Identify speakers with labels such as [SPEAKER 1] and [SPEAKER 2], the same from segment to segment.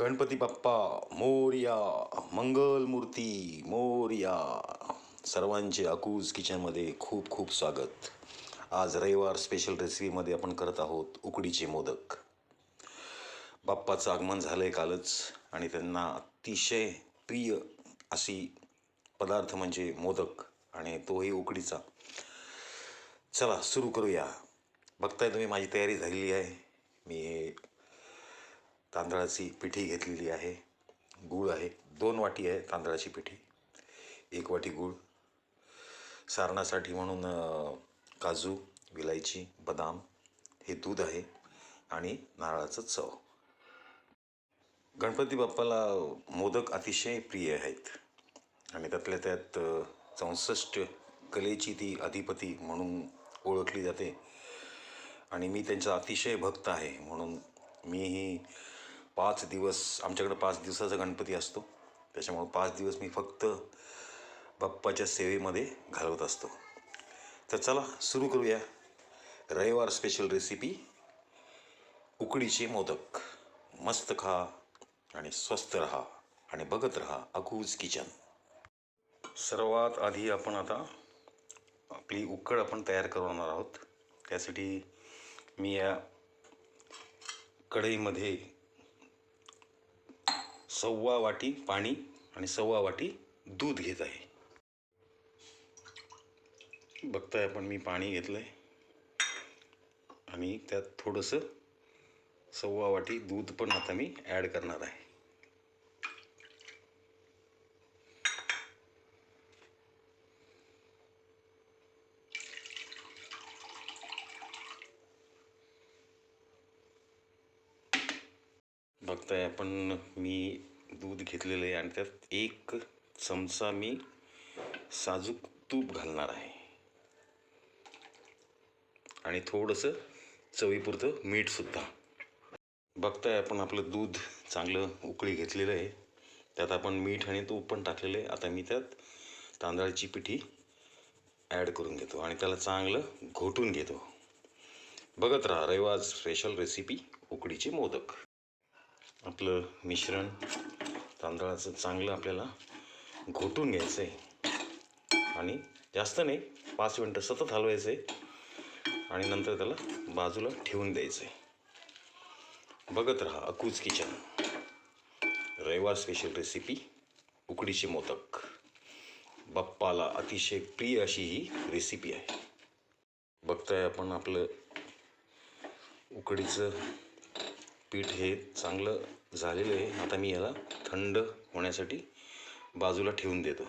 [SPEAKER 1] गणपती बाप्पा मोर्या मंगलमूर्ती मोर्या. सर्वांचे अकूज किचनमध्ये खूप खूप स्वागत. आज रविवार स्पेशल रेसिपीमध्ये आपण करत आहोत उकडीचे मोदक. बाप्पाचं आगमन झालं आहे कालच आणि त्यांना अतिशय प्रिय अशी पदार्थ म्हणजे मोदक आणि तोही उकडीचा. चला सुरू करूया. बघताय तुम्ही माझी तयारी झालेली आहे. मी हे तांदळाची पिठी घेतलेली आहे. गूळ आहे. दोन वाटी आहे तांदळाची पिठी. एक वाटी गूळ. सारणासाठी म्हणून काजू विलायची बदाम हे दूध आहे आणि नारळाचं चव. गणपती बाप्पाला मोदक अतिशय प्रिय आहेत. आणि त्यातल्या त्यात चौसष्ट कलेची ती अधिपती म्हणून ओळखली जाते. आणि मी त्यांचा अतिशय भक्त आहे म्हणून मीही पाच दिवस आमच्याकडं पाच दिवसाचा गणपती असतो. त्याच्यामुळं पाच दिवस मी फक्त बाप्पाच्या सेवेमध्ये घालवत असतो. तर चला सुरू करूया. रविवार स्पेशल रेसिपी उकडीचे मोदक. मस्त खा आणि स्वस्त रहा आणि बघत रहा अकूज किचन. सर्वात आधी आपण आता आपली उकड आपण तयार करणार आहोत. त्यासाठी मी या कढईमध्ये सव्वा वाटी पाणी आणि सव्वा वाटी दूध घेत आहे. बघताय आपण मी पाणी घेतलं आहे आणि त्यात थोडंसं सव्वा वाटी दूध पण आता मी ॲड करणार आहे. बघताय आपण मी दूध घेतलेलं आहे आणि त्यात एक चमचा मी साजूक तूप घालणार आहे. आणि थोडंसं चवीपुरतं मीठसुद्धा बघताय आपण आपलं दूध चांगलं उकळी घेतलेलं आहे. त्यात आपण मीठ आणि तूप पण टाकलेलं आहे. आता मी त्यात तांदळाची पिठी ॲड करून घेतो आणि त्याला चांगलं घोटून घेतो. बघत राहा रविवार स्पेशल रेसिपी उकडीचे मोदक. आपलं मिश्रण तांदळाचं चांगलं आपल्याला घोटून घ्यायचं आहे आणि जास्त नाही पाच मिनटं सतत हलवायचं आहे आणि नंतर त्याला बाजूला ठेवून द्यायचं आहे बघत राहा अकूज किचन. रविवार स्पेशल रेसिपी उकडीचे मोदक. बाप्पाला अतिशय प्रिय अशी ही रेसिपी आहे. बघताय आपण आपलं उकडीचं पीठ हे चांगलं झालेलं आहे. आता मी याला थंड होण्यासाठी बाजूला ठेवून देतो.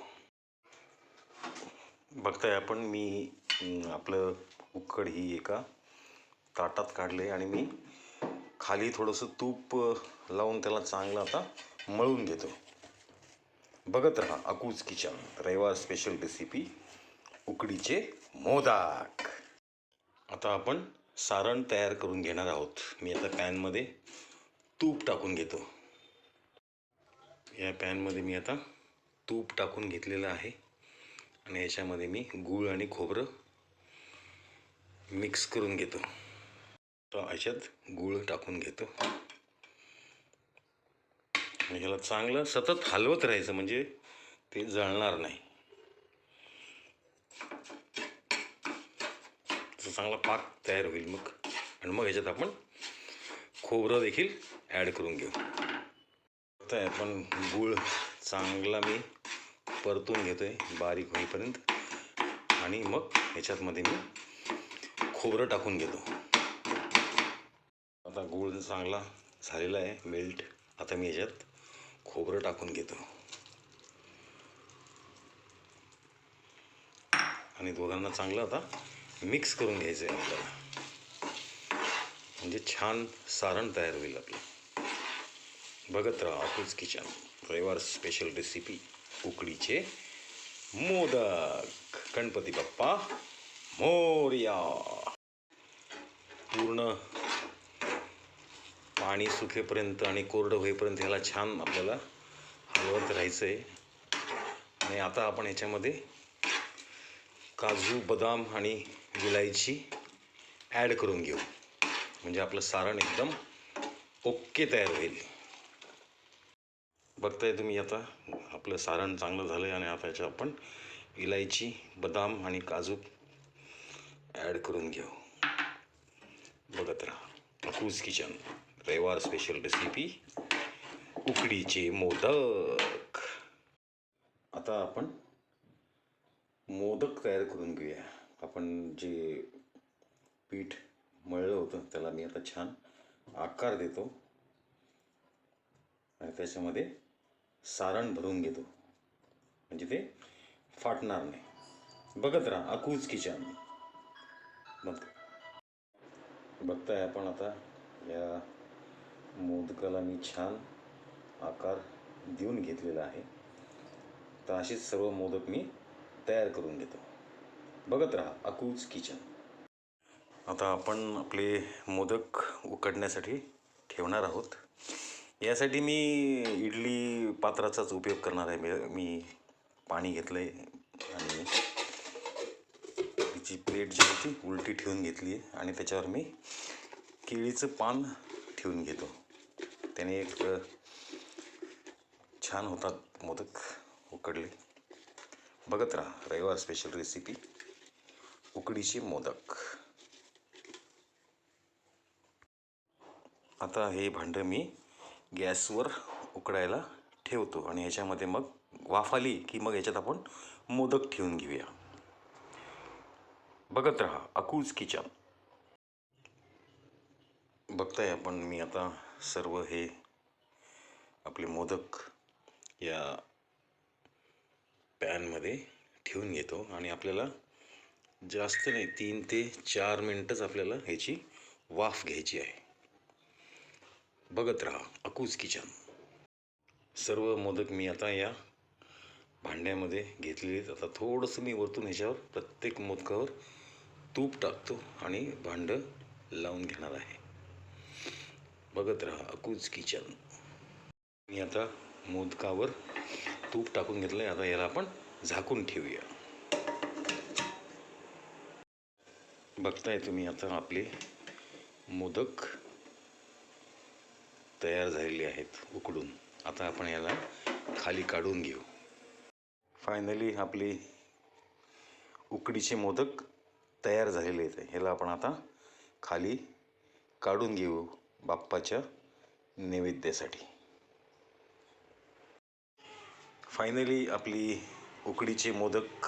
[SPEAKER 1] बघताय आपण मी आपलं उकड ही एका ताटात काढले आणि मी खाली थोडंसं तूप लावून त्याला चांगलं आता मळून घेतो बघत राहा अकूज किचन रविवार स्पेशल रेसिपी उकडीचे मोदक. आता आपण सारण तयार करून घेणार आहोत. मी आता पॅनमध्ये तूप टाकून घेतो. या पॅनमध्ये मी आता तूप टाकून घेतलेलं आहे. आणि याच्यामध्ये मी गूळ आणि खोबरं मिक्स करून घेतो. तर याच्यात गूळ टाकून घेतो. आणि ह्याला चांगलं सतत हलवत राहायचं म्हणजे ते जळणार नाही. तर चांगला पाक तयार होईल मग. आणि मग ह्याच्यात आपण खोबरं देखील ॲड करून घेऊ. आता आपण गूळ चांगला मी परतून घेतो आहे बारीक होईपर्यंत. आणि मग ह्याच्यातमध्ये मी खोबरं टाकून घेतो. आता गूळ चांगला झालेला आहे मेल्ट आता मी ह्याच्यात खोबरं टाकून घेतो. आणि दोघांना चांगलं आता मिक्स करून घ्यायचं आहे आपल्याला. म्हणजे छान सारण तयार होईल आपलं. बघत राहा ऑफिस किचन रविवार स्पेशल रेसिपी उकडीचे मोदक. गणपती बाप्पा मोर्या. पूर्ण पाणी सुकेपर्यंत आणि कोरडं होईपर्यंत ह्याला छान आपल्याला हलवत राहायचं आहे आणि आता आपण ह्याच्यामध्ये काजू बदाम आणि विलायची ॲड करून घेऊ. म्हणजे आपलं सारण एकदम ओके तयार होईल. बघताय तुम्ही आता आपलं सारण चांगलं झालं आहे आणि आता याच्या आपण इलायची बदाम आणि काजू ॲड करून घेऊ. बघत राहा. अकूज किचन रविवार स्पेशल रेसिपी उकडीचे मोदक. आता आपण मोदक तयार करून घेऊया. आपण जे पीठ मळलं होतं त्याला मी आता छान आकार देतो. आणि त्याच्यामध्ये सारण भरून घेतो. म्हणजे ते फाटणार नाही. बघत राहा अकूज किचन बघ. बघताय आपण आता या मोदकाला मी छान आकार देऊन घेतलेला आहे. तर असेच सर्व मोदक मी तयार करून घेतो बघत राहा अकूज किचन. आता आपण आपले मोदक उकडण्यासाठी ठेवणार आहोत. यासाठी मी इडली पात्राचाच उपयोग करणार आहे. मी पाणी घेतलं आहे आणि तिची प्लेट जी होती उलटी ठेवून घेतली आहे आणि त्याच्यावर मी केळीचं पान ठेवून घेतो. त्याने एक छान होतात मोदक उकडले. बघत राहा रविवार स्पेशल रेसिपी उकडीचे मोदक. आता हे भांडं मी गॅसवर उकडायला ठेवतो आणि ह्याच्यामध्ये मग वाफ आली की मग याच्यात आपण मोदक ठेवून घेऊया. बघत राहा अकूज किचन. बघताय आपण मी आता सर्व हे आपले मोदक या पॅनमध्ये ठेवून घेतो आणि आपल्याला जास्त नाही तीन ते चार मिनटंच आपल्याला ह्याची वाफ घ्यायची आहे. बघत राहा अकूज किचन. सर्व मोदक मी आता या भांड्यामध्ये घेतलेले आहेत. आता थोडंसं मी वरतून ह्याच्यावर प्रत्येक मोदकावर तूप टाकतो आणि भांडं लावून घेणार आहे. बघत राहा अकूज किचन. मी आता मोदकावर तूप टाकून घेतलं आहे आता याला आपण झाकून ठेवूया. बघताय तुम्ही आता आपले मोदक तयार झालेले आहेत उकडून. आता आपण याला खाली काढून घेऊ. फायनली आपली उकडीचे मोदक तयार झालेले आहेत. ह्याला आपण आता खाली काढून घेऊ बाप्पाच्या नैवेद्यासाठी. फायनली आपली उकडीचे मोदक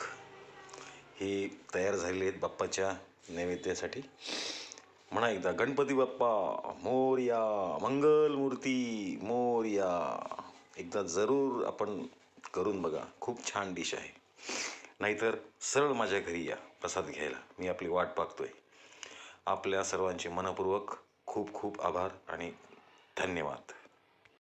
[SPEAKER 1] हे तयार झालेले आहेत बाप्पाच्या नैवेद्यासाठी. म्हणा एकदा गणपती बाप्पा मोर्या मंगलमूर्ती मोर्या. एकदा जरूर आपण करून बघा खूप छान डिश आहे. नाहीतर सरळ माझ्या घरी या प्रसाद घ्यायला. मी आपली वाट पाहतोय. आपल्या सर्वांचे मनपूर्वक खूप खूप आभार आणि धन्यवाद.